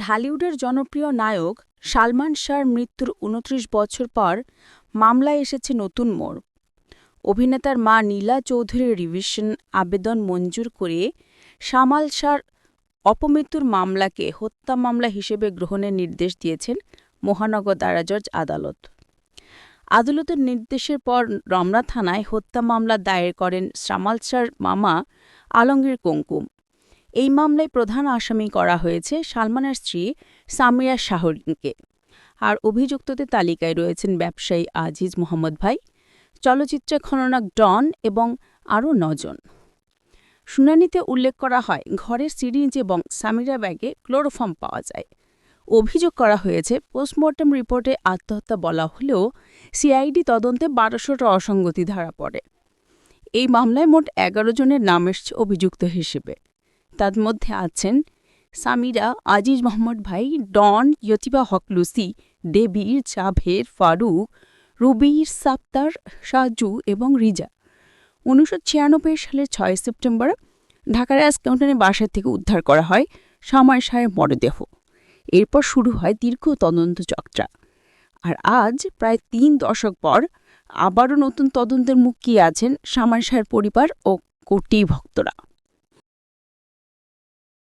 ঢালিউডের জনপ্রিয় নায়ক সালমান শাহর মৃত্যুর উনত্রিশ বছর পর মামলায় এসেছে নতুন মোড়। অভিনেতার মা নীলা চৌধুরীর রিভিশন আবেদন মঞ্জুর করে সামাল শাহর অপমৃত্যুর মামলাকে হত্যা মামলা হিসেবে গ্রহণের নির্দেশ দিয়েছেন মহানগর দারা জজ আদালত। আদালতের নির্দেশের পর রমনা থানায় হত্যা মামলা দায়ের করেন সামাল শাহর মামা আলমগীর কুমকুম। এই মামলায় প্রধান আসামি করা হয়েছে সালমানের স্ত্রী সামিয়া শাহরিনকে। আর অভিযুক্তদের তালিকায় রয়েছেন ব্যবসায়ী আজিজ মোহাম্মদ ভাই, চলচ্চিত্রে খননাক ডন এবং আরও নজন। শুনানিতে উল্লেখ করা হয়, ঘরের সিরিঞ্জ এবং সামিরা ব্যাগে ক্লোরোফর্ম পাওয়া যায়। অভিযোগ করা হয়েছে, পোস্টমর্টম রিপোর্টে আত্মহত্যা বলা হলেও সিআইডি তদন্তে বারোশোটা অসঙ্গতি ধরা পড়ে। এই মামলায় মোট এগারো জনের নাম এসছে অভিযুক্ত হিসেবে। তার মধ্যে আছেন সামিরা আজিজ মোহাম্মদ ভাই, ডন ইয়তিবা হক লুসি ডেবির জাভের ফারুক, রুবির সাপ্তার সাজু এবং রিজা। উনিশশো ছিয়ানব্বই সালের ছয় সেপ্টেম্বর ঢাকার অ্যাসকাউন্টানের বাসা থেকে উদ্ধার করা হয় সামায় সাহেব মরদেহ। এরপর শুরু হয় দীর্ঘ তদন্ত চক্রা। আর আজ প্রায় তিন দশক পর আবারও নতুন তদন্তের মুখ কি আছেন সামার শাহের পরিবার ও কোটি ভক্তরা